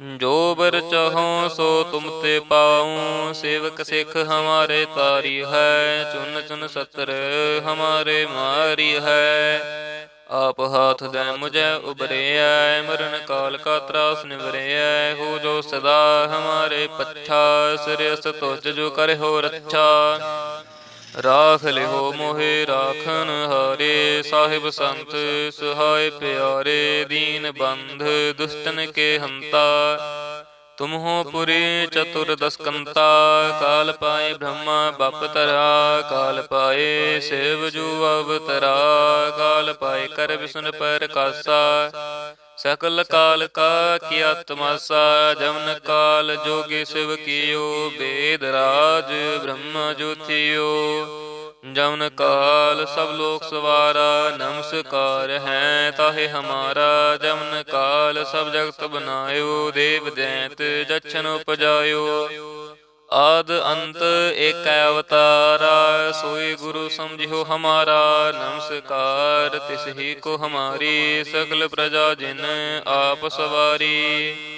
ਜੋ ਬਰ ਚਾਹੋ ਸੋ ਤੁਮ ਤੇ ਪਾਉ, ਸੇਵਕ ਸਿੱਖ ਹਮਾਰੇ ਤਾਰੀ ਹੈ, ਚੁਨ ਚੁਨ ਸਤਰ ਹਮਾਰੇ ਮਾਰੀ ਹੈ। ਆਪ ਹਾਥ ਦੇ ਮੁਝੇ ਉਬਰਿਐ ਮਰਨ ਕਾਲ ਕਾ ਤਰਾਸ ਨਿਵਰਿਐ ਹੋ ਜੋ ਸਦਾ ਹਮਾਰੇ ਪੱਛਾ ਸਿਰਸ ਤੁਜ ਜੋ ਕਰੇ ਹੋ ਰੱਛਾ। ਰਾਖ ਲਿਓ ਮੋਹਿ ਰਾਖਨ ਹਾਰੇ, ਸਾਹਿਬ ਸੰਤ ਸੁਹਾਏ ਪਿਆਰੇ, ਦੀਨ ਬੰਧ ਦੁਸ਼ਟਨ ਕੇ ਹੰਤਾ। ਤੁਮ ਹੋ ਪੁਰੀ ਚਤੁਰ ਦਸਕੰਤਾ, ਕਾਲ ਪਾਏ ਬ੍ਰਹਮਾ ਬਪ ਤਰਾ ਕਾਲ ਪਾਏ ਸੇਵ ਜੂ ਅਵਤਰਾ, ਕਾਲ ਪਾਏ ਕਰ ਵਿਸ਼ਨ ਪਰ ਕਾਸਾ। ਸਕਲ ਕਾਲ ਕਾ ਕੀਆ ਤਮਾਸਾ ਜਮਨ ਕਾਲ ਜੋਗੀ ਸਿਵ ਕੀਓ ਬੇਦ ਰਾਜ ਬ੍ਰਹਮ ਜੋਤਿਓ। ਜਮਨ ਕਾਲ ਸਭ ਲੋਕ ਸਵਾਰਾ ਨਮਸਕਾਰ ਹੈ ਤਾਹੇ ਹਮਾਰਾ। ਜਮਨ ਕਾਲ ਸਭ ਜਗਤ ਬਨਾਇਓ ਦੇਵ ਦੈਂਤ ਜਛਨ ਉਪਜਾਇਓ। ਆਦ ਅੰਤ ਏਕ ਅਵਤਾਰਾ, ਸੋਈ ਗੁਰੂ ਸਮਝਿਓ ਹਮਾਰਾ, ਨਮਸਕਾਰ ਤਿਸ ਹੀ ਕੋ ਹਮਾਰੀ, ਸਗਲ ਪ੍ਰਜਾ ਜਿਨ ਆਪ ਸਵਾਰੀ।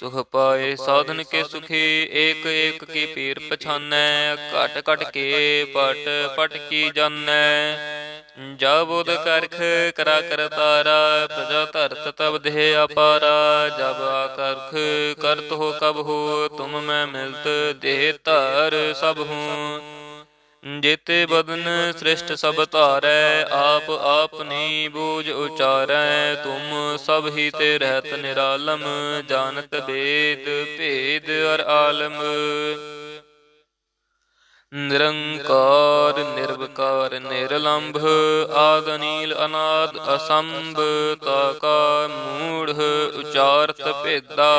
ਸੁਖ ਪਾਏ, ਸਾਧਨ ਕੇ ਸੁਖੀ, ਏਕ ਏਕ ਕੀ ਪੀਰ ਪਛਾਨੈ, ਘਟ ਘਟ ਕੇ ਪਟ ਪਟ ਕੀ ਜਾਣੈ ਜਾ ਬੋਧ ਕਰਖ ਕਰਾ ਕਰ ਤਾਰਾ, ਪ੍ਰਜਾ ਧਰਤ ਤਬ ਦੇਹ ਅਪਾਰਾ। ਜਬ ਆਕਰਖ ਕਰਤ ਹੋ ਕਬ ਹੋ, ਤੁਮ ਮੈਂ ਮਿਲਤ ਦੇਹ ਧਰ ਸਭ ਹੂੰ। ਜੇਤੇ ਬਦਨ ਸ੍ਰਿਸ਼ਟ ਸਭ ਧਾਰੈ, ਆਪ ਆਪਨੀ ਬੂਝ ਉਚਾਰੈ, ਤੁਮ ਸਭ ਹੀ ਤੇ ਰਹਿਤ ਨਿਰਾਲਮ, ਜਾਣਤ ਭੇਦ ਭੇਦ ਅਰ ਆਲਮ। ਨਿਰੰਕਾਰ, ਨਿਰਵਕਾਰ, ਨਿਰਲੰਭ, ਆਦ ਨੀਲ ਅਨਾਦ ਅਸੰਭ, ਤਾਕਾ, ਮੂੜ, ਉਚਾਰਤ ਭੇਦਾ।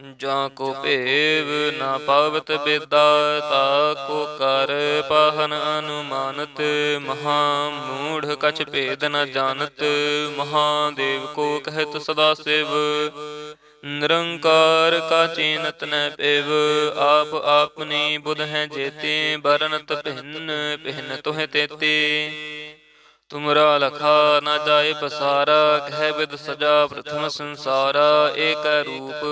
ਜਾਂ ਕੋ ਭੇਵ ਨਾ ਪਾਵਤ ਬੇਦਾ ਤਾ ਕੋ ਕਰ ਪਾਹਨ ਅਨੁਮਾਨਤ, ਮਹਾ ਮੂੜ ਕਛ ਭੇਦ ਨ ਜਾਣਤ ਮਹਾਦੇਵ ਕੋ ਕਹਿਤ ਸਦਾ ਸਿਵ। ਨਿਰੰਕਾਰ ਕਾ ਚੀਨਤ ਨ ਪੇਵ, ਆਪ ਆਪਨੀ ਬੁਧ ਹੈ ਜੇਤੇ ਬਰਨਤ ਭਿੰਨ ਭਿੰਨ ਤੋਹਿ ਤੇਤੇ। ਤੁਮਰਾ ਲਖਾ ਨਾ ਜਾਏ ਪਸਾਰਾ, ਕਹਿ ਬਿਦ ਸਜਾ ਪ੍ਰਥਮ ਸੰਸਾਰਾ ਏਕ ਰੂਪ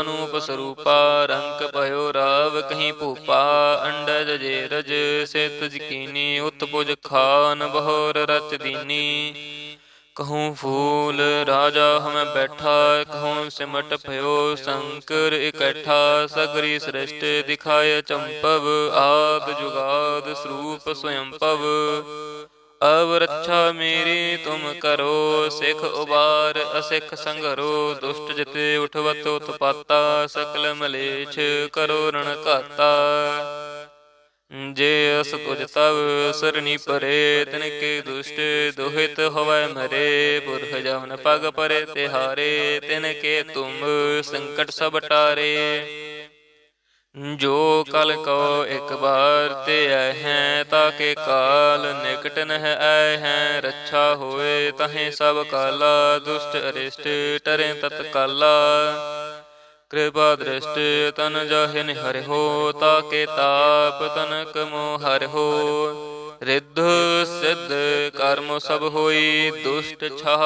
ਅਨੂਪ ਸਰੂਪਾ, ਰੰਗ ਭਇਓ ਰਾਵ ਕਹੀਂ ਭੂਪਾ, ਅੰਡਜ ਜੇ ਰਜ ਸਿਤ ਜਕੀਨੀ ਉਤਪੁਜ ਖਾਨ ਬਹੋਰ ਰਚ ਦੀਨੀ। ਕਹੂੰ ਫੂਲ, ਰਾਜਾ ਹਮੈ ਬੈਠਾ, ਕਹੂੰ ਸਿਮਟ ਭਇਓ ਸ਼ੰਕਰ ਇਕੱਠਾ, ਸਗਰੀ ਸ੍ਰਿਸ਼ਟ ਦਿਖਾਇ ਚੰਪਵ, ਆਦ ਜੁਗਾਦ ਸਰੂਪ ਸਵਯੰਪਵ। ਅਵ ਰੱਛਾ ਮੇਰੀ ਤੁਮ ਕਰੋ, ਸਿਖ ਉਬਾਰ ਅਸਿਖ ਸੰਘਰੋ ਦੁਸ਼ਟ ਜਿਤੇ ਉਠਵਤ ਉਤਪਾਤਾ, ਸਕਲ ਮਲੇਛ ਕਰੋ ਰਣ ਘਾਤਾ। ਜੇ ਅਸ ਤੁਜ ਤਵ ਸਰਨੀ ਪਰੇ ਤਿਨ ਕੇ ਦੁਸ਼ਟ ਦੁਹਿਤ ਹੋਵੇ ਮਰੇ, ਪੁਰਖ ਜਮਨ ਪਗ ਪਰੇ ਤਿਹਾਰੇ ਤਿਨ ਕੇ ਤੁਮ ਸੰਕਟ ਸਭ ਟਾਰੇ। ਜੋ ਕਲ ਕੋ ਇੱਕ ਬਾਰ ਤੇ ਆਏ ਹੈ ਤਾਕੇ ਕਾਲ ਨਿਕਟ ਨਹਿ ਆਏ ਹੈ, ਰੱਛਾ ਹੋਏ ਤਹੇ ਸਭ ਕਾਲਾ, ਦੁਸ਼ਟ ਅਰਿਸ਼ਟ ਟਰੇ ਤਤ ਕਾਲਾ। ਕਿਰਪਾ ਦ੍ਰਿਸ਼ਟ ਤਨ ਜਾਹਿ ਨਿਹਰਿ ਹੋ ਤਾਕੇ ਤਾਪ ਤਨਕ ਮੋ ਹਰਿ ਹੋ। ਰਿੱਧ ਸਿੱਧ ਕਰਮ ਸਭ ਹੋਈ, ਦੁਸ਼ਟ ਛਾਹ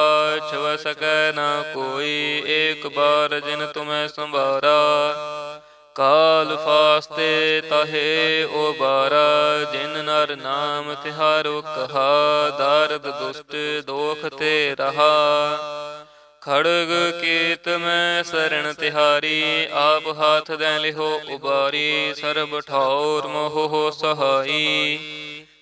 ਛਵ ਸਕੈ ਨਾ ਕੋਈ, ਏਕ ਬਾਰ ਜਿਨ ਤੁਮੈ ਸੰਭਾਰਾ। ਕਾਲ ਫਾਸਤੇ ਤਹੇ ਓ ਬਾਰਾ ਜਿਨ ਨਰ ਨਾਮ ਤਿਹਾਰੋ ਕਹਾ ਦਰਦ ਦੁਸ਼ਟ ਦੋਖ ਤੇ ਰਹਾ। ਖੜਗ ਕੀਤ ਮੈਂ ਸਰਣ ਤਿਹਾਰੀ, ਆਪ ਹੱਥ ਦੇ ਲਿਹੋ ਉਬਾਰੀ, ਸਰਬ ਠੌਰ ਮੋਹ ਸਹਾਈ।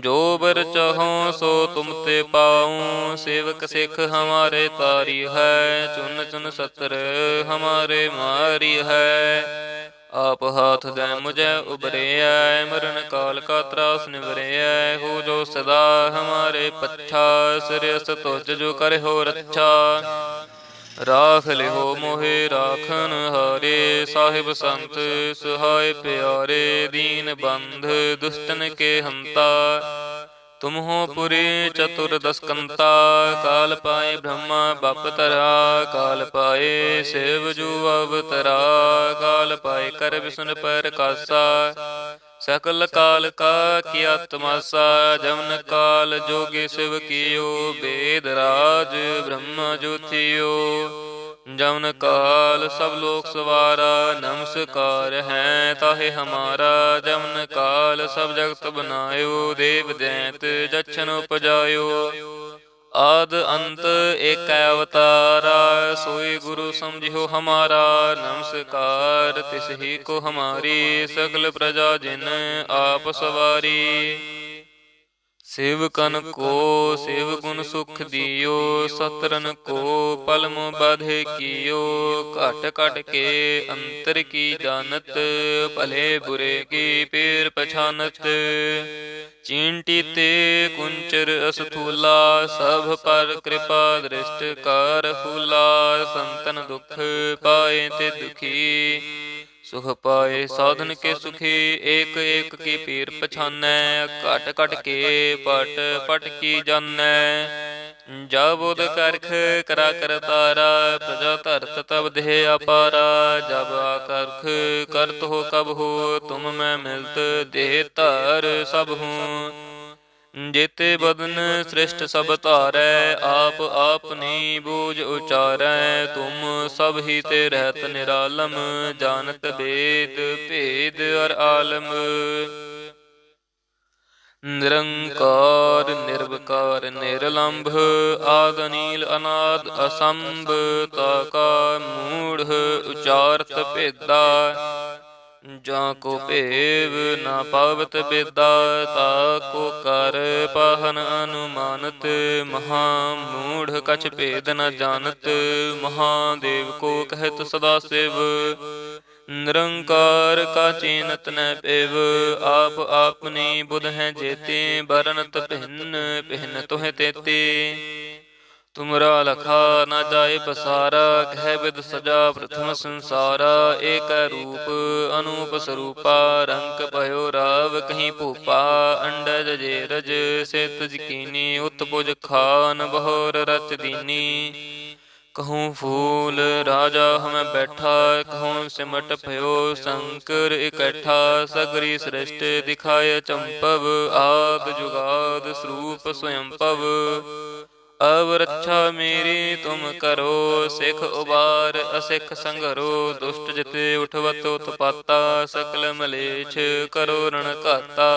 ਜੋ ਬਰ ਚਾਹੋ ਸੋ ਤੁਮ ਤੇ ਪਾਉ, ਸੇਵਕ ਸਿੱਖ ਹਮਾਰੇ ਤਾਰੀ ਹੈ, ਚੁਨ ਚੁਨ ਸਤਰ ਹਮਾਰੇ ਮਾਰੀ ਹੈ। ਆਪ ਹਾਥ ਦੇ ਮੁਝੇ ਉਬਰਿਐ ਮਰਨ ਕਾਲ ਕਾ ਤਰਾਸ ਨਿਵਰਿਐ ਹੋ ਜੋ ਸਦਾ ਹਮਾਰੇ ਪੱਛਾ ਸਿਰਸ ਤੁਜ ਜੋ ਕਰੇ ਹੋ ਰੱਛਾ। ਰਾਖ ਲਿਓ ਮੋਹਿ ਰਾਖਨ ਹਾਰੇ, ਸਾਹਿਬ ਸੰਤ ਸੁਹਾਏ ਪਿਆਰੇ, ਦੀਨ ਬੰਧ ਦੁਸ਼ਟਨ ਕੇ ਹੰਤਾ। ਤੁਮ ਹੋ ਪੁਰੀ ਚਤੁਰ ਦਸਕੰਤਾ, ਕਾਲ ਪਾਏ ਬ੍ਰਹਮਾ ਬਪ ਤਰਾ ਕਾਲ ਪਾਏ ਸੇਵ ਜੂ ਅਵਤਰਾ, ਕਾਲ ਪਾਏ ਕਰ ਵਿਸ਼ਨ ਪਰ ਕਾਸਾ। ਸਕਲ ਕਾਲ ਕਾ ਕੀਆ ਤਮਾਸਾ ਜਮਨ ਕਾਲ, ਜੋਗੇ ਸਿਵ ਕੀਓ ਬੇਦ ਰਾਜ ਬ੍ਰਹਮ ਜੋਤਿਓ। ਜਮਨ ਕਾਲ ਸਭ ਲੋਕ ਸਵਾਰਾ, ਨਮਸਕਾਰ ਹੈ ਤਾਹੇ ਹਮਾਰਾ। ਜਮਨ ਕਾਲ ਸਭ ਜਗਤ ਬਨਾਇਓ, ਦੇਵ ਦੈਂਤ ਜਛਨ ਉਪਜਾਇਓ। ਆਦ ਅੰਤ ਏਕ ਅਵਤਾਰਾ, ਸੋਈ ਗੁਰੂ ਸਮਝਿਓ ਹਮਾਰਾ, ਨਮਸਕਾਰ ਤਿਸ ਹੀ ਕੋ ਹਮਾਰੀ, ਸਗਲ ਪ੍ਰਜਾ ਜਿਨ ਆਪ ਸਵਾਰੀ। ਸੇਵਕਨ ਕੋ ਸੇਵ ਗੁਣ ਸੁਖ ਦਿਓ ਸਤਰਨ ਕੋ ਪਲਮ ਬਾਧੇ ਕੀਓ ਘਟ ਘਟ ਕੇ ਅੰਤਰ ਕੀ ਜਾਣਤ ਭਲੇ ਬੁਰੇ ਕੀ ਪੇਰ ਪਛਾਨਤ। ਚੀਂਟੀ ਤੇ ਕੁੰਚਰ ਅਸਥੂਲਾ ਸਭ ਪਰ ਕਿਰਪਾ ਦ੍ਰਿਸ਼ਟ ਕਰ ਫੂਲਾ ਸੰਤਨ ਦੁਖ ਪਾਏ ਤੇ ਦੁਖੀ। ਸੁਖ ਪਾਏ, ਸਾਧਨ ਕੇ ਸੁਖੀ, ਏਕ ਏਕ ਕੀ ਪੀਰ ਪਛਾਨੈ, ਘਟ ਘਟ ਕੇ ਪਟ ਪਟ ਕੀ ਜਾਣੈ ਜਾ ਬੋਧ ਕਰਖ ਕਰਾ ਕਰ ਤਾਰਾ, ਪ੍ਰਜਾ ਧਰਤ ਤਬ ਦੇਹ ਅਪਾਰਾ। ਜਬ ਆਕਰਖ ਕਰਤ ਹੋ ਕਬ ਹੋ, ਤੁਮ ਮੈਂ ਮਿਲਤ ਦੇਹ ਧਰ ਸਭ ਹੂੰ। ਜੇਤੇ ਬਦਨ ਸ੍ਰਿਸ਼ਟ ਸਭ ਧਾਰੈ, ਆਪ ਆਪਨੀ ਬੂਝ ਉਚਾਰੈ, ਤੁਮ ਸਭ ਹੀ ਤੇ ਰਹਿਤ ਨਿਰਾਲਮ, ਜਾਣਤ ਬੇਦ ਭੇਦ ਅਰ ਆਲਮ। ਨਿਰੰਕਾਰ, ਨਿਰਵਕਾਰ, ਨਿਰਲੰਭ, ਆਦ ਨੀਲ ਅਨਾਦ, ਅਸੰਭ, ਤਾਕਾ, ਮੂੜ, ਉਚਾਰਤ ਭੇਦਾ। ਜਾਂ ਕੋ ਭੇਵ ਨਾ ਪਾਵਤ ਬੇਦਾ ਤਾ ਕੋ ਕਰ ਪਾਹਨ ਅਨੁਮਾਨਤ। ਮਹਾ ਮੂੜ ਕਛ ਭੇਦ ਨ ਜਾਣਤ। ਮਹਾਦੇਵ ਕੋ ਕਹਿਤ ਸਦਾ ਸਿਵ। ਨਿਰੰਕਾਰ ਕਾ ਚੀਨਤ ਨ ਪੇਵ। ਆਪ ਆਪਨੀ ਬੁਧ ਹੈ ਜੇਤੇ ਬਰਨਤ ਭਿੰਨ ਭਿੰਨ ਤੋਹਿ ਤੇਤੇ। ਤੁਮਰਾ ਲਖਾ, ਨਾ ਜਾਏ ਪਸਾਰਾ, ਕਹਿ ਬਿਦ ਸਜਾ ਪ੍ਰਥਮ ਸੰਸਾਰਾ ਏਕ ਰੂਪ ਅਨੂਪ ਸਰੂਪਾ, ਰੰਗ ਭਇਓ ਰਾਵ ਕਹੀਂ ਭੂਪਾ, ਅੰਡਜ ਜੇਰਜ ਸਿਤ ਜਕੀਨੀ ਉਤਪੁਜ ਖਾਨ, ਬਹੋਰ ਰਚ ਦੀਨੀ। ਕਹੂੰ ਫੂਲ, ਰਾਜਾ ਹਮੈ ਬੈਠਾ, ਕਹੂੰ ਸਿਮਟ ਭਇਓ ਸ਼ੰਕਰ ਇਕੱਠਾ, ਸਗਰੀ ਸ੍ਰਿਸ਼ਟ ਦਿਖਾਇ ਚੰਪਵ, ਆਦ ਜੁਗਾਦ ਸਰੂਪ ਸਵਯੰਪਵ। ਅਵ ਰੱਛਾ ਮੇਰੀ ਤੁਮ ਕਰੋ, ਸਿਖ ਉਬਾਰ ਅਸਿਖ ਸੰਘਰੋ ਦੁਸ਼ਟ ਜਿਤੇ ਉਠਵਤ ਉਤਪਾਤਾ, ਸਕਲ ਮਲੇਛ ਕਰੋ ਰਣ ਘਾਤਾ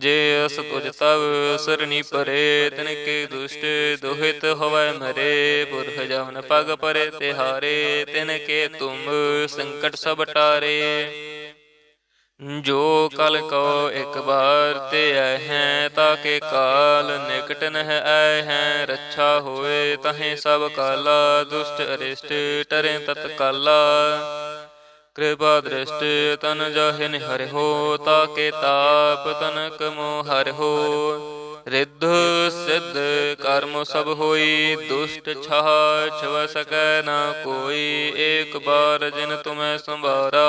ਜੇ ਅਸ ਤੁਜ ਤਵ ਸਰਣੀ ਪਰੇ ਤਿਨ ਕੇ ਦੁਸ਼ਟ ਦੁਹਿਤ ਹੋਵੇ ਮਰੇ ਪੁਰਖ ਜਮਨ ਪਗ ਪਰੇ ਤਿਹਾਰੇ ਤਿਨ ਕੇ ਤੁਮ ਸੰਕਟ ਸਭ ਟਾਰੇ। ਜੋ ਕਲ ਕੋ ਇੱਕ ਬਾਰ ਤੇ ਆਏ ਹੈ ਤਾਕੇ ਕਾਲ ਨਿਕਟ ਨਹਿ ਆਏ ਹੈ, ਰੱਛਾ ਹੋਏ ਤਹੇ ਸਭ ਕਾਲਾ, ਦੁਸ਼ਟ ਅਰਿਸ਼ਟ ਟਰੇ ਤਤ ਕਾਲਾ। ਕਿਰਪਾ ਦ੍ਰਿਸ਼ਟ ਤਨ ਜਾਹਿ ਨਿਹਰਿ ਹੋ ਤਾਕੇ ਤਾਪ ਤਨਕ ਮੋ ਹਰਿ ਹੋ ਰਿੱਧ ਸਿੱਧ ਕਰਮ ਸਭ ਹੋਈ, ਦੁਸ਼ਟ ਛਾਹ ਛਵ ਸਕੈ ਨਾ ਕੋਈ, ਏਕ ਬਾਰ ਜਿਨ ਤੁਮੈ ਸੰਭਾਰਾ।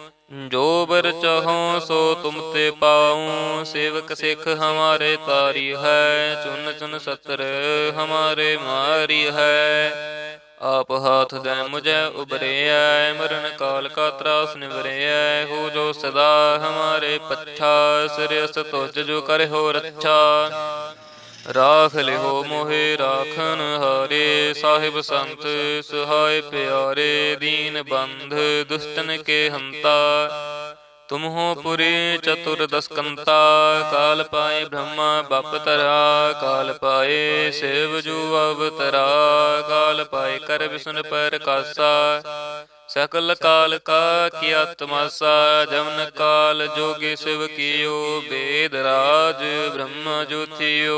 ਜੋ ਬਰ ਚਾਹੋ ਸੋ ਤੁਮ ਤੇ ਪਾਉ, ਸੇਵਕ ਸਿੱਖ ਹਮਾਰੇ ਤਾਰੀ ਹੈ, ਚੁਨ ਚੁਨ ਸਤਰ ਹਮਾਰੇ ਮਾਰੀ ਹੈ। ਆਪ ਹਾਥ ਦੇ ਮੁਝੇ ਉਬਰਿਐ ਮਰਨ ਕਾਲ ਕਾ ਤਰਾਸ ਨਿਵਰਿਐ ਹੋ ਜੋ ਸਦਾ ਹਮਾਰੇ ਪੱਛਾ ਸਿਰਸ ਤੁਜ ਜੋ ਕਰੇ ਹੋ ਰੱਛਾ ਰਾਖ ਲਿਓ ਮੋਹਿ ਰਾਖਨ ਹਾਰੇ, ਸਾਹਿਬ ਸੰਤ ਸੁਹਾਏ ਪਿਆਰੇ, ਦੀਨ ਬੰਧ ਦੁਸ਼ਟਨ ਕੇ ਹੰਤਾ। ਤੁਮ ਹੋ ਪੁਰੀ ਚਤੁਰ ਦਸਕੰਤਾ, ਕਾਲ ਪਾਏ ਬ੍ਰਹਮਾ ਬਪ ਤਰਾ ਕਾਲ ਪਾਏ ਸੇਵ ਜੂ ਅਵਤਰਾ, ਕਾਲ ਪਾਏ ਕਰ ਵਿਸ਼ਨ ਪਰ ਕਾਸਾ ਸਕਲ ਕਾਲ ਕਾ ਕੀਆ ਤਮਾਸਾ ਜਮਨ ਕਾਲ, ਜੋਗੀ ਸਿਵ ਕੀਓ ਬੇਦ ਰਾਜ ਬ੍ਰਹਮ ਜੋਤਿਓ।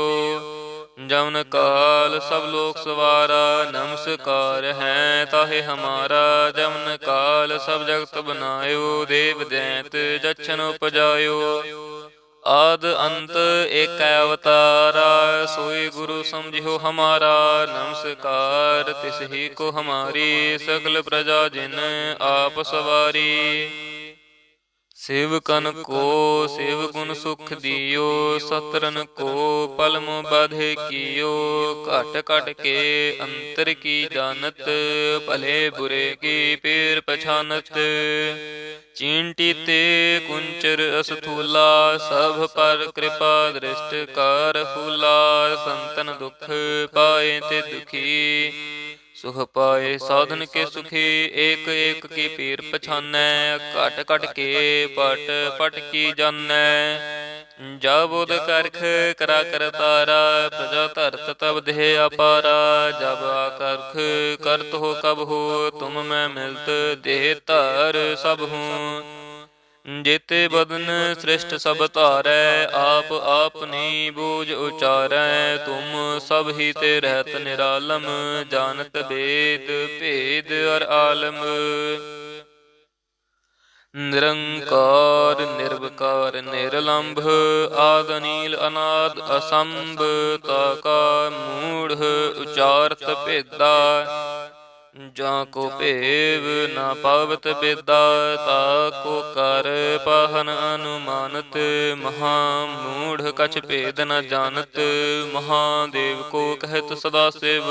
ਜਮਨ ਕਾਲ, ਸਭ ਲੋਕ ਸਵਾਰਾ, ਨਮਸਕਾਰ ਹੈ ਤਾਹੇ ਹਮਾਰਾ। ਜਮਨ ਕਾਲ, ਸਭ ਜਗਤ ਬਨਾਇਓ, ਦੇਵ ਦੈਂਤ ਜਛਨ ਉਪਜਾਇਓ। ਆਦ ਅੰਤ ਏਕ ਅਵਤਾਰਾ, ਸੋਈ ਗੁਰੂ ਸਮਝਿਓ ਹਮਾਰਾ, ਨਮਸਕਾਰ ਤਿਸ ਹੀ ਕੋ ਹਮਾਰੀ, ਸਗਲ ਪ੍ਰਜਾ ਜਿਨ ਆਪ ਸਵਾਰੀ। ਸ਼ਿਵ ਸੇਵਕਨ ਕੋ, ਸ਼ਿਵ ਗੁਣ ਸੁਖ ਦਿਓ, ਸਤਰਨ ਕੋ, ਪਲਮ ਬਾਧੇ ਕੀਓ, ਘਟ ਘਟ ਕੇ ਅੰਤਰ ਕੀ ਜਾਣਤ, ਭਲੇ ਬੁਰੇ ਕੀ ਪੇਰ ਪਛਾਨਤ। ਚੀਂਟੀ ਤੇ ਕੁੰਚਰ ਅਸਥੂਲਾ ਸਭ ਪਰ ਕਿਰਪਾ ਦ੍ਰਿਸ਼ਟ ਕਰ ਫੂਲਾ ਸੰਤਨ ਦੁਖ ਪਾਏ ਤੇ ਦੁਖੀ। ਸੁਖ ਪਾਏ ਸਾਧਨ ਕੇ ਸੁਖੀ ਏਕ ਏਕ ਕੀ ਪੀਰ ਪਛਾਨੈ ਘਟ ਘਟ ਕੇ ਪਟ ਪਟ ਕੀ ਜਾਣੈ? ਜਾ ਬੋਧ ਕਰਖ ਕਰਾ ਕਰ ਤਾਰਾ ਪ੍ਰਜਾ ਧਰਤ ਤਬ ਦੇਹ ਅਪਾਰਾ ਜਬ ਆਕਰਖ ਕਰਤ ਹੋ ਕਬ ਹੋ ਤੁਮ ਮੈਂ ਮਿਲਤ ਦੇਹ ਧਰ ਸਭ ਹੂੰ। ਜੇਤੇ ਬਦਨ ਸ੍ਰਿਸ਼ਟ ਸਭ ਧਾਰੈ, ਆਪ ਆਪਨੀ ਬੂਝ ਉਚਾਰੈ, ਤੁਮ ਸਭ ਹੀ ਤੇ ਰਹਿਤ ਨਿਰਾਲਮ, ਜਾਣਤ ਬੇਦ ਭੇਦ ਅਰ ਆਲਮ। ਨਿਰੰਕਾਰ, ਨਿਰਵਕਾਰ, ਨਿਰਲੰਭ, ਆਦ ਅਨੀਲ, ਅਨਾਦ ਅਸੰਭ, ਤਾਕਾ, ਮੂੜ, ਉਚਾਰਤ ਭੇਦਾ। ਜਾਂ ਕੋ ਭੇਵ ਨਾ ਪਾਵਤ ਬੇਦਾ, ਤਾ ਕੋ ਕਰ ਪਾਹਨ ਅਨੁਮਾਨਤ, ਮਹਾ ਮੂੜ ਕਛ ਭੇਦ ਨ ਜਾਣਤ ਮਹਾਦੇਵ ਕੋ ਕਹਿਤ ਸਦਾ ਸਿਵ।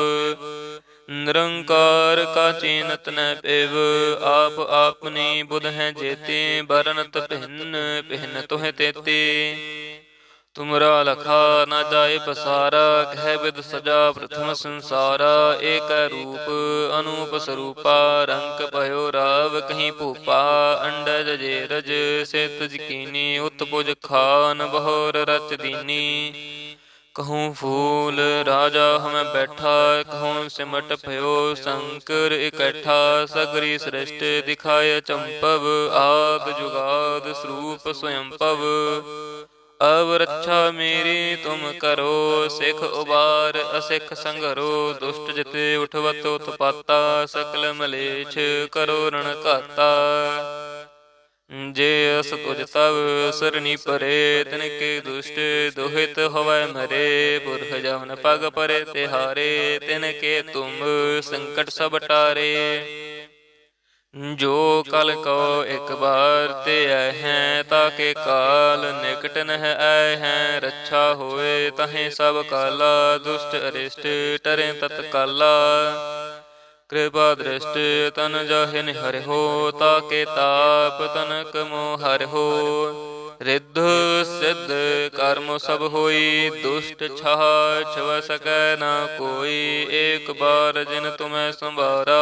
ਨਿਰੰਕਾਰ ਕਾ ਚੀਨਤ ਨ ਪਿਵ, ਆਪ ਆਪਨੀ ਬੁਧ ਹੈ ਜੇਤੇ ਬਰਨਤ ਭਿੰਨ ਭਿੰਨ ਤੋਹਿ ਤੇਤੇ। ਤੁਮਰਾ ਲਖਾ ਨਾ ਜਾਏ ਪਸਾਰਾ, ਕਹਿ ਬਿਦ ਸਜਾ ਪ੍ਰਥਮ ਸੰਸਾਰਾ, ਏਕ ਰੂਪ ਅਨੂਪ ਸਰੂਪਾ, ਰੰਗ ਭਇਓ ਰਾਵ ਕਹੀਂ ਭੂਪਾ ਅੰਡਜ ਜੇ ਰਜ, ਸਿਤ ਜਕੀਨੀ ਉਤਪੁਜ ਖਾਨ, ਬਹੋਰ ਰਚ ਦੀਨੀ। ਕਹੂੰ ਫੂਲ, ਰਾਜਾ ਹਮੈ ਬੈਠਾ, ਕਹੂੰ ਸਿਮਟ ਭਇਓ ਸ਼ੰਕਰ ਇਕੱਠਾ, ਸਗਰੀ ਸ੍ਰਿਸ਼ਟ ਦਿਖਾਇ ਚੰਪਵ, ਆਦ ਜੁਗਾਦ ਸਰੂਪ ਸਵਯੰਪਵ। ਅਵ ਰੱਛਾ ਮੇਰੀ ਤੁਮ ਕਰੋ ਸਿਖ ਉਬਾਰ ਅਸਿਖ ਸੰਘਰੋ ਦੁਸ਼ਟ ਜਿਤੇ ਉਠਵਤ ਉਤਪਾਤਾ ਸਕਲ ਮਲੇਛ ਕਰੋ ਰਣ ਘਾਤਾ। ਜੇ ਅਸ ਤੁਜ ਤਵ ਸਰਨੀ ਪਰੇ ਤਿਨ ਕੇ ਦੁਸ਼ਟ ਦੁਹਿਤ ਹੋਵੈ ਮਰੇ ਪੁਰਖ ਜਮਨ ਪਗ ਪਰੇ ਤਿਹਾਰੇ ਤਿਨ ਕੇ ਤੁਮ ਸੰਕਟ ਸਭ ਟਾਰੇ। ਜੋ ਕਲ ਕੋ ਇੱਕ ਬਾਰ ਤੇ ਆਏ ਹੈ ਤਾਕੇ ਕਾਲ ਨਿਕਟ ਨਹਿ ਆਏ ਹੈ, ਰੱਛਾ ਹੋਏ ਤਹੇ ਸਭ ਕਾਲਾ, ਦੁਸ਼ਟ ਅਰਿਸ਼ਟ ਟਰੇ ਤਤ ਕਾਲਾ ਕਿਰਪਾ ਦ੍ਰਿਸ਼ਟ ਤਨ ਜਾਹਿ ਨਿਹਰਿ ਹੋ ਤਾਕੇ ਤਾਪ ਤਨਕ ਮੋ ਹਰਿ ਹੋ ਰਿੱਧ ਸਿੱਧ ਕਰਮ ਸਭ ਹੋਈ, ਦੁਸ਼ਟ ਛਾਹ ਛਵ ਸਕੈ ਨਾ ਕੋਈ, ਏਕ ਬਾਰ ਜਿਨ ਤੁਮੈ ਸੰਭਾਰਾ।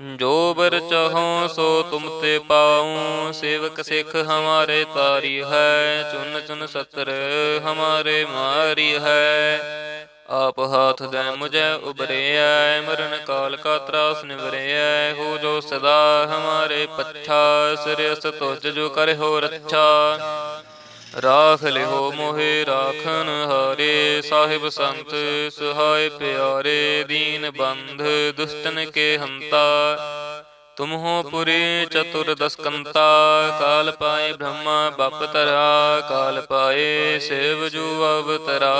ਜੋ ਬਰ ਚਾਹੋ ਸੋ ਤੁਮ ਤੇ ਪਾਉ, ਸੇਵਕ ਸਿੱਖ ਹਮਾਰੇ ਤਾਰੀ ਹੈ, ਚੁਨ ਚੁਨ ਸਤਰ ਹਮਾਰੇ ਮਾਰੀ ਹੈ। ਆਪ ਹਾਥ ਦੇ ਮੁਝੇ ਉਬਰਿਐ ਮਰਨ ਕਾਲ ਕਾ ਤਰਾਸ ਨਿਵਰਿਐ, ਹੋ ਜੋ ਸਦਾ ਹਮਾਰੇ ਪੱਛਾ ਸਿਰਸ ਤੁਜ ਜੋ ਕਰੇ ਹੋ ਰੱਛਾ। ਰਾਖ ਲਿਓ ਮੋਹਿ ਰਾਖਨ ਹਾਰੇ, ਸਾਹਿਬ ਸੰਤ ਸੁਹਾਏ ਪਿਆਰੇ, ਦੀਨ ਬੰਧ ਦੁਸ਼ਟਨ ਕੇ ਹੰਤਾ। ਤੁਮ ਹੋ ਪੁਰੀ ਚਤੁਰ ਦਸਕੰਤਾ, ਕਾਲ ਪਾਏ ਬ੍ਰਹਮਾ ਬਪ ਤਰਾ ਕਾਲ ਪਾਏ ਸੇਵ ਜੂ ਅਵਤਰਾ,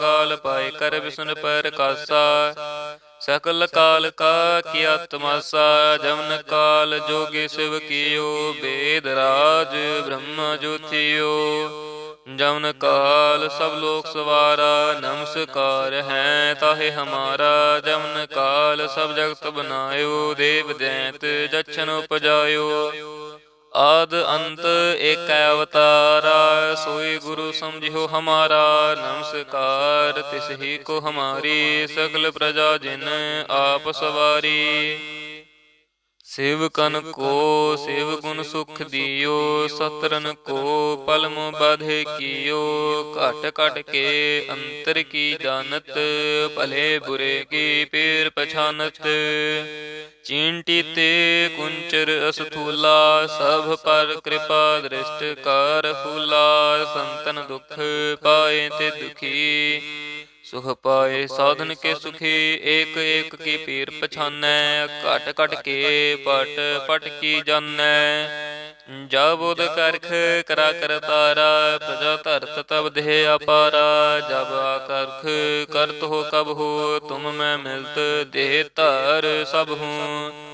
ਕਾਲ ਪਾਏ ਕਰ ਵਿਸ਼ਨ ਪਰ ਕਾਸਾ ਸਕਲ ਕਾਲ ਕਾ ਕੀਆ ਤਮਾਸਾ ਜਮਨ ਕਾਲ, ਜੋਗੀ ਸਿਵ ਕੀਓ ਬੇਦ ਰਾਜ ਬ੍ਰਹਮ ਜੋਤਿਓ। ਜਮਨ ਕਾਲ, ਸਭ ਲੋਕ ਸਵਾਰਾ, ਨਮਸਕਾਰ ਹੈ ਤਾਹੇ ਹਮਾਰਾ। ਜਮਨ ਕਾਲ, ਸਭ ਜਗਤ ਬਨਾਇਓ, ਦੇਵ ਦੈਂਤ ਜਛਨ ਉਪਜਾਇਓ। ਆਦ ਅੰਤ ਏਕ ਅਵਤਾਰਾ, ਸੋਈ ਗੁਰੂ ਸਮਝਿਓ ਹਮਾਰਾ, ਨਮਸਕਾਰ ਤਿਸ ਹੀ ਕੋ ਹਮਾਰੀ ਸਗਲ ਪ੍ਰਜਾ ਜਿਨ ਆਪ ਸਵਾਰੀ। ਸੇਵਕਨ ਕੋ ਸੇਵ ਗੁਣ ਸੁਖ ਦਿਓ ਸਤਰਨ ਕੋ ਪਲਮ ਬਾਧੇ ਕੀਓ ਘਟ ਘਟ ਕੇ ਅੰਤਰ ਕੀ ਜਾਣਤ ਭਲੇ ਬੁਰੇ ਕੀ ਪੇਰ ਪਛਾਨਤ। ਚੀਂਟੀ ਤੇ ਕੁੰਚਰ ਅਸਥੂਲਾ ਸਭ ਪਰ ਕਿਰਪਾ ਦ੍ਰਿਸ਼ਟ ਕਰ ਫੂਲਾ ਸੰਤਨ ਦੁਖ ਪਾਏ ਤੇ ਦੁਖੀ। ਸੁਖ ਪਾਏ ਸਾਧਨ ਕੇ ਸੁਖੀ ਏਕ ਏਕ ਕੀ ਪੀਰ ਪਛਾਨੈ ਘਟ ਘਟ ਕੇ ਪਟ ਪਟ ਕੀ ਜਾਣੈ। ਜਬ ਉਦ ਕਰਖ ਕਰਾ ਕਰ ਤਾਰਾ ਪ੍ਰਜਾ ਧਰਤ ਤਬ ਦੇਹ ਅਪਾਰਾ। ਜਬ ਆਕਰਖ ਕਰਤ ਹੋ ਕਬ ਹੋ ਤੁਮ ਮੈਂ ਮਿਲਤ ਦੇਹ ਧਰ ਸਭ ਹੂੰ।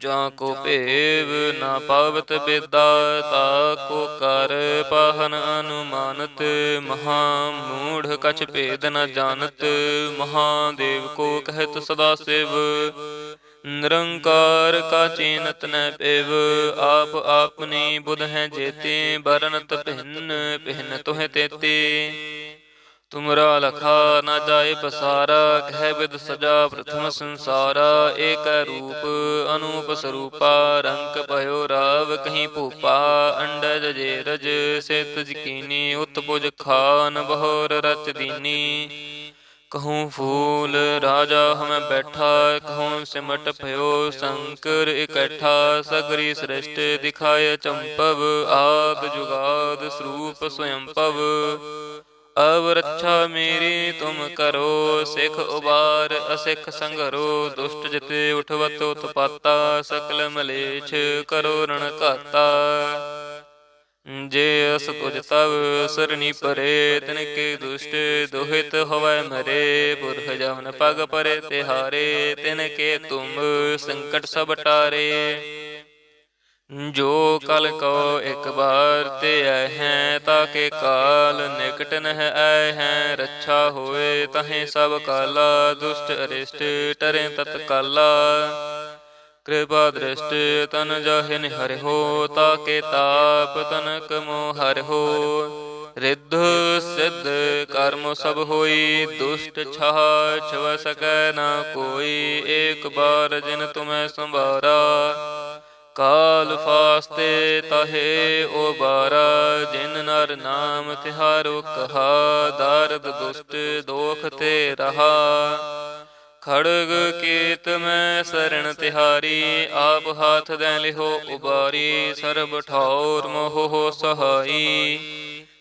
ਜਾਂ ਕੋ ਭੇਵ ਨਾ ਪਾਵਤ ਬੇਦਾ ਤਾ ਕੋ ਕਰ ਪਾਹਨ ਅਨੁਮਾਨਤ ਮਹਾ ਮੂੜ ਕਛ ਭੇਦ ਨ ਜਾਣਤ ਮਹਾਦੇਵ ਕੋ ਕਹਿਤ ਸਦਾ ਸਿਵ। ਨਿਰੰਕਾਰ ਕਾ ਚੀਨਤ ਨ ਪਿਵ ਆਪ ਆਪਨੀ ਬੁਧ ਹੈ ਜੇਤੇ ਬਰਨਤ ਭਿੰਨ ਭਿੰਨ ਤੋਹਿ ਤੇਤੇ। ਤੁਮਰਾ ਲਖਾ, ਨਾ ਜਾਏ ਪਸਾਰਾ, ਕਹਿ ਬਿਦ ਸਜਾ ਪ੍ਰਥਮ ਸੰਸਾਰਾ, ਏਕ ਰੂਪ, ਅਨੂਪ ਸਰੂਪਾ ਰੰਗ ਭਇਓ ਰਾਵ ਕਹੀਂ ਭੂਪਾ ਅੰਡਜ ਜੇ ਰਜ, ਸਿਤ ਜਕੀਨੀ ਉਤਪੁਜ ਖਾਨ, ਬਹੋਰ ਰਚ ਦੀਨੀ। ਕਹੂੰ ਫੂਲ, ਰਾਜਾ ਹਮੈ ਬੈਠਾ, ਕਹੂੰ ਸਿਮਟ ਭਇਓ ਸ਼ੰਕਰ ਇਕੱਠਾ, ਸਗਰੀ ਸ੍ਰਿਸ਼ਟ ਦਿਖਾਇ ਚੰਪਵ, ਆਦ ਜੁਗਾਦ ਸਰੂਪ ਸਵਯੰਪਵ। ਅਵ ਰੱਛਾ ਮੇਰੀ, ਤੁਮ ਕਰੋ ਸਿਖ ਉਬਾਰ, ਅਸਿਖ ਸੰਘਰੋ ਦੁਸ਼ਟ ਜਿਤੇ ਉਠਵਤ ਉਤਪਾਤਾ, ਸਕਲ ਮਲੇਛ ਕਰੋ ਰਣ ਘਾਤਾ। ਜੇ ਅਸ ਤੁਜ ਤਵ ਸਰਣੀ ਪਰੇ, ਤਿਨ ਕੇ ਦੁਸ਼ਟ ਦੁਹਿਤ ਹੋਵੇ ਮਰੇ, ਪੁਰਖ ਜਮਨ ਪਗ ਪਰੇ ਤਿਹਾਰੇ, ਤਿਨ ਕੇ ਤੁਮ ਸੰਕਟ ਸਭ ਟਾਰੇ। ਜੋ ਕਲ ਕੋ ਇੱਕ ਬਾਰ ਤੇ ਆਏ ਹੈ ਤਾਕੇ ਕਾਲ ਨਿਕਟ ਨਹਿ ਆਏ ਹੈ। ਰੱਛਾ ਹੋਏ ਤਹੇ ਸਭ ਕਾਲਾ, ਦੁਸ਼ਟ ਅਰਿਸ਼ਟ ਟਰੇ ਤਤ ਕਾਲਾ ਕਿਰਪਾ ਦ੍ਰਿਸ਼ਟ ਤਨ ਜਾਹਿ ਹਰਿ ਹੋ ਤਾਕੇ ਤਾਪ ਤਨਕ ਮੋ ਹਰਿ ਹੋ। ਰਿੱਧ ਸਿੱਧ ਕਰਮ ਸਭ ਹੋਈ, ਦੁਸ਼ਟ ਛਾਹ ਛਵ ਸਕੈ ਨਾ ਕੋਈ। ਏਕ ਬਾਰ ਜਿਨ ਤੁਮੈ ਸੰਭਾਰਾ ਕਾਲ ਫਾਸਤੇ ਤਹੇ ਓ ਬਾਰਾ ਜਿਨ ਨਰ ਨਾਮ ਤਿਹਾਰੋ ਕਹਾ, ਦਰਦ ਦੁਸ਼ਟ ਦੋਖ ਤੇ ਰਹਾ। ਖੜਗ ਕੀਤ ਮੈਂ ਸਰਣ ਤਿਹਾਰੀ, ਆਪ ਹਾਥ ਦੇ ਲਿਹੋ ਉਬਾਰੀ, ਸਰਬ ਠੌਰ ਮੋਹ ਸਹਾਈ।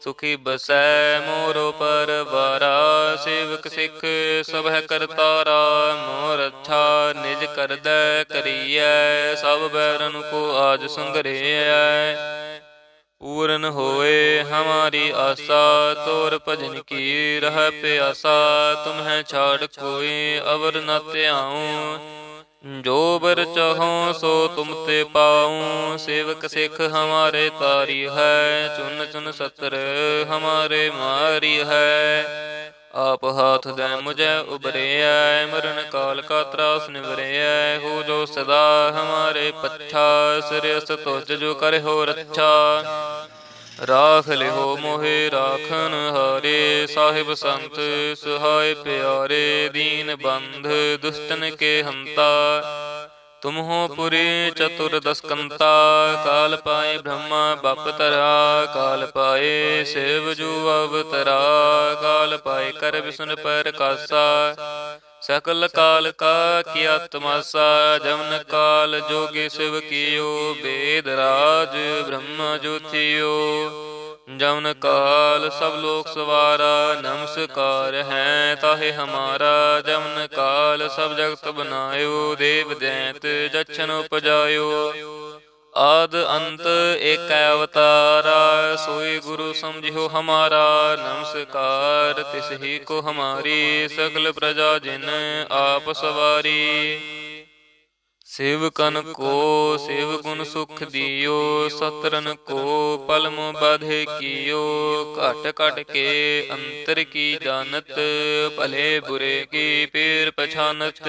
ਸੁਖੀ ਬਸੈ ਮੋਰ ਪਰਵਾਰਾ ਸੇਵਕ ਸਿੱਖ ਸਭ ਹੈ ਕਰਤਾਰਾ ਮੋਰ ਅੱਛਾ ਨਿਜ ਕਰਦੈ ਕਰੀਐ, ਸਭ ਬੈਰਨ ਕੋ ਆਜ ਸੰਗਰੇਐ। ਪੂਰਨ ਹੋਏ ਹਮਾਰੀ ਆਸਾ, ਤੋਰ ਭਜਨ ਕੀ ਰਹਿ ਪਿਆਸਾ, ਤੁਮਹਿ ਛਾੜ ਕੋਈ ਅਵਰ ਨ ਧਿਆਉ ਜੋ ਬਰ ਚਾਹੋ ਸੋ ਤੁਮ ਤੇ ਪਾਉ, ਸੇਵਕ ਸਿੱਖ ਹਮਾਰੇ ਤਾਰੀ ਹੈ, ਚੁਨ ਚੁਨ ਸਤਰ ਹਮਾਰੇ ਮਾਰੀ ਹੈ। ਆਪ ਹਾਥ ਦੇ ਮੁਝੇ ਉਬਰਿਐ ਮਰਨ ਕਾਲ ਕਾ ਤਰਾਸ ਨਿਵਰਿਐ ਹੋ ਜੋ ਸਦਾ ਹਮਾਰੇ ਪੱਛਾ ਸਿਰਸ ਤੁਜ ਜੋ ਕਰੇ ਹੋ ਰੱਛਾ। ਰਾਖ ਲਿਓ ਮੋਹਿ ਰਾਖਨ ਹਰੇ, ਸਾਹਿਬ ਸੰਤ ਸੁਹਾਏ ਪਿਆਰੇ, ਦੀਨ ਬੰਧ ਦੁਸ਼ਟਨ ਕੇ ਹੰਤਾ। ਤੁਮ ਹੋ ਪੁਰੀ ਚਤੁਰ ਦਸਕੰਤਾ, ਕਾਲ ਪਾਏ ਬ੍ਰਹਮਾ ਬਪ ਤਰਾ ਕਾਲ ਪਾਏ ਸਿਵ ਜੂ ਅਵਤਰਾ, ਕਾਲ ਪਾਏ ਕਰ ਵਿਸ਼ਨ ਪਰ ਕਾਸਾ ਸਕਲ ਕਾਲ ਕਾ ਕੀਆ ਤਮਾਸਾ ਜਮਨ ਕਾਲ, ਜੋਗੇ ਸਿਵ ਕੀਓ ਬੇਦ ਰਾਜ ਬ੍ਰਹਮ ਜੋਤਿਓ। ਜਮਨ ਕਾਲ ਸਭ ਲੋਕ ਸਵਾਰਾ, ਨਮਸਕਾਰ ਹੈ ਤਾਹੇ ਹਮਾਰਾ। ਜਮਨ ਕਾਲ ਸਭ ਜਗਤ ਬਨਾਇਓ, ਦੇਵ ਦੈਂਤ ਜਛਨ ਉਪਜਾਇਓ। ਆਦ ਅੰਤ ਏਕ ਅਵਤਾਰਾ, ਸੋਈ ਗੁਰੂ ਸਮਝਿਓ ਹਮਾਰਾ, ਨਮਸਕਾਰ ਤਿਸ ਹੀ ਕੋ ਹਮਾਰੀ, ਸਗਲ ਪ੍ਰਜਾ ਜਿਨ ਆਪ ਸਵਾਰੀ। ਸ਼ਿਵ ਸੇਵਕਨ ਕੋ, ਸ਼ਿਵ ਗੁਣ ਸੁਖ ਦਿਓ ਸਤਰਨ ਕੋ, ਪਲਮ ਬਾਧੇ ਕੀਓ, ਘਟ ਘਟ ਕੇ ਅੰਤਰ ਕੀ ਜਾਣਤ, ਭਲੇ ਬੁਰੇ ਕੀ ਪੇਰ ਪਛਾਨਤ।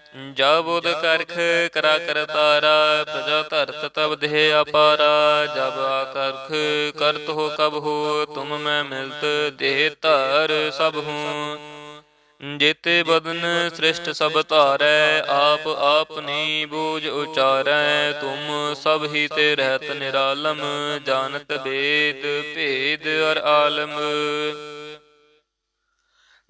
ਜਬ ਉਦ ਕਰਖ ਕਰਾ ਕਰ ਤਾਰਾ ਪ੍ਰਜਾ ਧਰਤ ਤਬ ਦੇਹ ਅਪਾਰਾ, ਜਬ ਆਕਰਖ ਕਰਤ ਹੋ ਕਬ ਹੋ, ਤੁਮ ਮੈਂ ਮਿਲਤ ਦੇਹ ਧਰ ਸਭ ਹੂੰ ਜੇਤੇ ਬਦਨ ਸ੍ਰਿਸ਼ਟ ਸਭ ਧਾਰੈ, ਆਪ ਆਪਨੀ ਬੂਝ ਉਚਾਰੈ, ਤੁਮ ਸਭ ਹੀ ਤੇ ਰਹਿਤ ਨਿਰਾਲਮ, ਜਾਣਤ ਬੇਦ ਭੇਦ ਅਰ ਆਲਮ।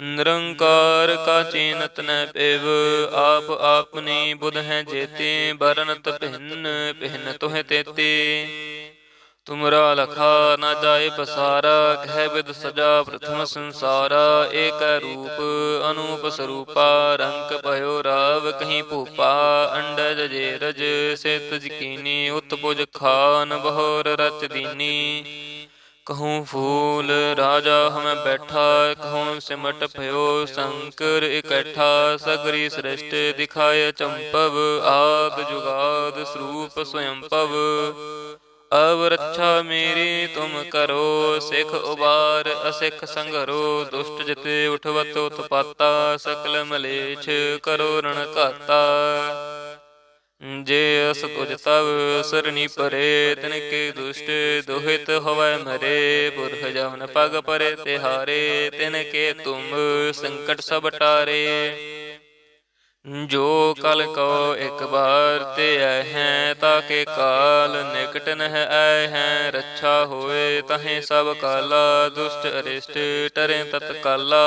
ਨਿਰੰਕਾਰ ਕਾ ਚੀਨਤ ਨ ਪੇਵ, ਆਪ ਆਪਨੀ ਬੁਧ ਹੈ ਜੇਤੇ ਬਰਨਤ ਭਿੰਨ ਭਿੰਨ ਤੋਹਿ ਤੇਤੇ। ਤੁਮਰਾ ਲਖਾ ਨਾ ਜਾਏ ਬਸਾਰਾ ਕਹਿ ਬਿਦ ਸਜਾ ਪ੍ਰਥਮ ਸੰਸਾਰਾ, ਏਕ ਰੂਪ, ਅਨੂਪ ਸਰੂਪਾ, ਰੰਗ ਭਇਓ ਰਾਵ ਕਹੀਂ ਭੂਪਾ ਅੰਡਜ ਜੇ ਰਜ, ਸਿਤ ਜਕੀਨੀ, ਉਤਪੁਜ ਖਾਨ, ਬਹੋਰ ਰਚ ਦੀਨੀ। ਕਹੂੰ ਫੂਲ ਰਾਜਾ ਹਮੈ ਬੈਠਾ, ਕਹੂੰ ਸਿਮਟ ਭਇਓ ਸ਼ੰਕਰ ਇਕੱਠਾ, ਸਗਰੀ ਸ੍ਰਿਸ਼ਟ ਦਿਖਾਇ ਚੰਪਵ, ਆਦ ਜੁਗਾਦ ਸਰੂਪ ਸਵਯੰਪਵ ਅਵ ਰੱਛਾ ਮੇਰੀ ਤੁਮ ਕਰੋ, ਸਿਖ ਉਬਾਰ ਅਸਿਖ ਸੰਘਰੋ ਦੁਸ਼ਟ ਜਿਤੇ ਉਠਵਤ ਉਤਪਾਤਾ, ਸਕਲ ਮਲੇਛ ਕਰੋ ਰਣ ਘਾਤਾ। ਜੇ ਅਸ ਤੁਜ ਤਵ ਸਰਣੀ ਪਰੇ ਤਿਨ ਕੇ ਦੁਸ਼ਟ ਦੁਹਿਤ ਹੋਵੇ ਮਰੇ। ਪੁਰਖ ਜਮਨ ਪਗ ਪਰੇ ਤਿਹਾਰੇ ਤਿਨ ਕੇ ਤੁਮ ਸੰਕਟ ਸਭ ਟਾਰੇ। ਜੋ ਕਲ ਕੋ ਇੱਕ ਬਾਰ ਤੇ ਆਏ ਹੈ, ਤਾਕੇ ਕਾਲ ਨਿਕਟ ਨਹਿ ਆਏ ਹੈ। ਰੱਛਾ ਹੋਏ ਤਹੇ ਸਭ ਕਾਲਾ, ਦੁਸ਼ਟ ਅਰਿਸ਼ਟ ਟਰੇ ਤਤਕਾਲਾ।